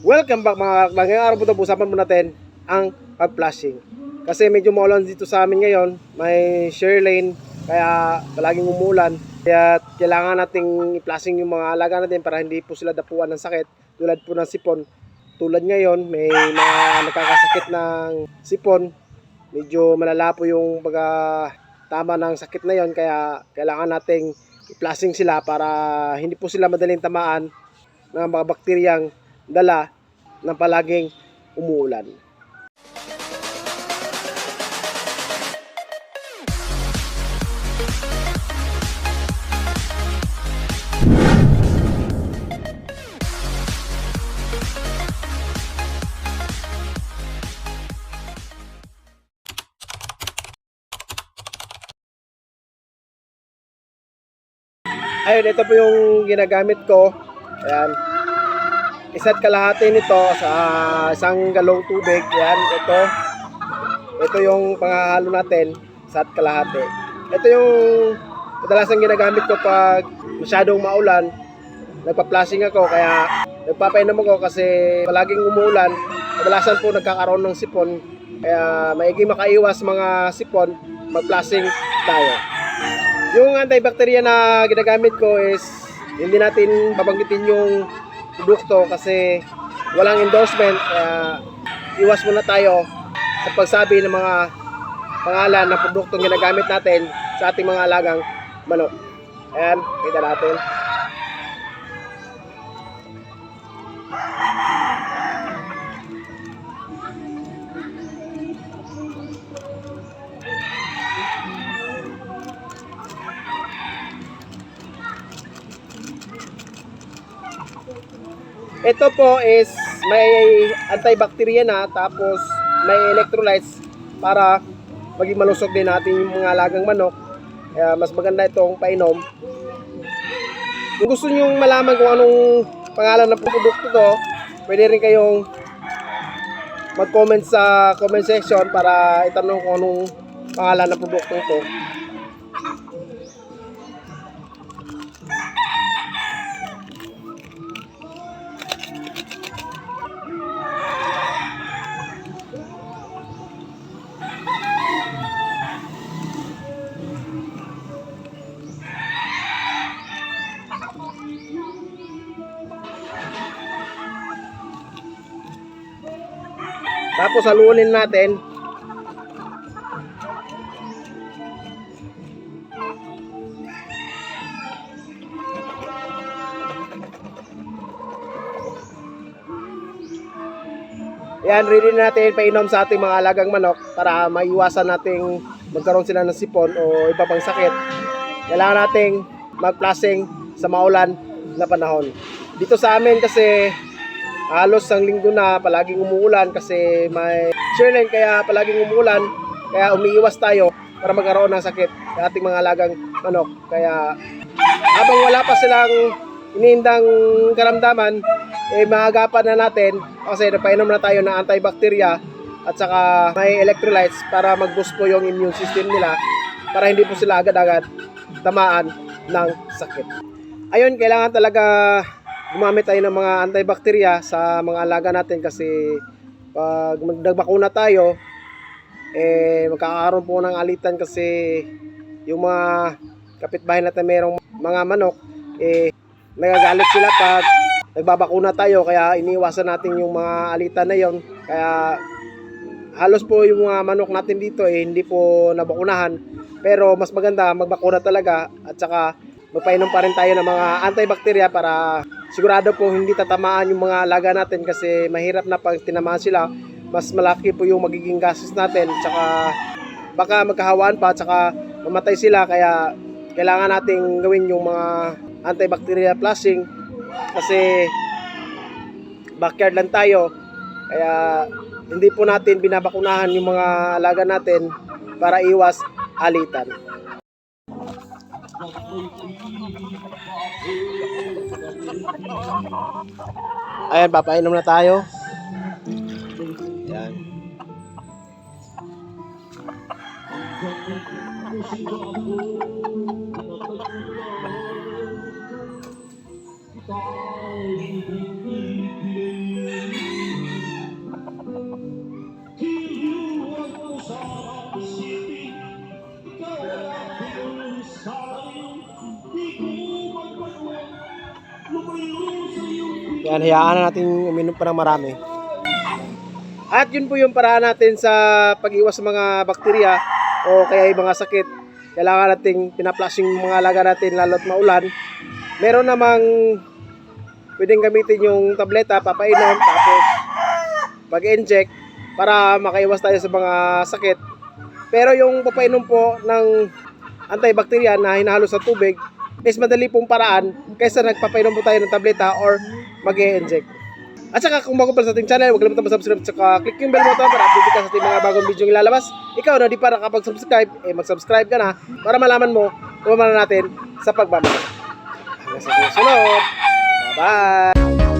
Welcome back mga kakbang. Ngayong araw po ito, usapan po natin ang pag-flashing. Kasi medyo maulan dito sa amin ngayon. May share lane, kaya palaging umulan. Kaya kailangan nating i-flashing yung mga alaga natin para hindi po sila dapuan ng sakit. Tulad po ng sipon. Tulad ngayon, may mga nakakasakit ng sipon. Medyo malala po yung pagka tama ng sakit na yon kaya kailangan nating i-flashing sila para hindi po sila madaling tamaan ng mga bakteryang dala ng palaging umuulan. Ayun, ito po yung ginagamit ko. Ayan. Isa't kalahati nito sa isang galong tubig. Ayan, ito. Ito yung panghahalo natin sa kalahati. Ito yung kadalasan ginagamit ko pag masyadong maulan. Nagpa-flashing ako kaya nagpapainom ako kasi palaging umuulan. Kadalasan po nagkakaroon ng sipon. Kaya maigi makaiwas mga sipon, mag-flashing tayo. Yung antibacterial na ginagamit ko is hindi natin babanggitin yung produkto kasi walang endorsement. Kaya iwas muna tayo sa pagsabi ng mga pangalan ng produktong ginagamit natin sa ating mga alagang manok. Ayan, kita natin. Ito po is may antibacterial na tapos may electrolytes para maging malusog din natin yung mga alagang manok. Kaya mas maganda itong painom. Kung gusto niyo malaman kung anong pangalan ng produkto to, pwede rin kayong mag-comment sa comment section para itanong kung anong pangalan ng produkto to. Tapos halunin natin. Yan, ready na natin painom sa ating mga alagang manok para maiwasan nating magkaroon sila ng sipon o iba pang sakit. Kailangan nating mag-flashing sa maulan na panahon. Dito sa amin kasi halos ang linggo na palaging umuulan kasi may shareline kaya palaging umuulan kaya umiiwas tayo para magkaroon ng sakit sa ating mga alagang manok kaya habang wala pa silang inindang karamdaman eh maagapan na natin kasi napainom na tayo ng antibacteria at saka may electrolytes para mag-boost po yung immune system nila para hindi po sila agad-agad tamaan ng sakit. Ayun, kailangan talaga gumamit tayo ng mga antibacteria sa mga alaga natin kasi pag nagbakuna tayo eh magkakaroon po ng alitan kasi yung mga kapitbahay natin merong mga manok eh nagagalit sila pag nagbabakuna tayo kaya iniwasan natin yung mga alitan na yon kaya halos po yung mga manok natin dito eh hindi po nabakunahan. Pero mas maganda magbakuna talaga at saka magpainom pa rin tayo ng mga antibacteria para sigurado po hindi tatamaan yung mga alaga natin kasi mahirap na pag tinamaan sila mas malaki po yung magiging gastos natin tsaka baka magkahawaan pa tsaka mamatay sila kaya kailangan nating gawin yung mga antibacterial flushing kasi backyard lang tayo kaya hindi po natin binabakunahan yung mga alaga natin para iwas alitan. Ayan, papainom na tayo. Ayan. Thank you. Yan, hayaan na natin uminom pa ng marami. At yun po yung paraan natin sa pag-iwas sa mga bakterya o kaya yung mga sakit. Kailangan nating pinaplushing yung mga alaga natin lalo't maulan. Meron namang pwedeng gamitin yung tableta, papainom, tapos mag-inject para makaiwas tayo sa mga sakit. Pero yung papainom po ng antibacterial na hinahalo sa tubig is madali pong paraan kaysa nagpapainom po tayo ng tableta or mag inject At saka kung bago pa sa ating channel, huwag kalimutan mag-subscribe at click yung bell button para update ka sa ating mga bagong video ilalabas. Ikaw na di pa nakapag-subscribe, eh mag-subscribe ka na para malaman mo kung ano natin sa pagmamahal. Hanggang sa susunod. Bye-bye!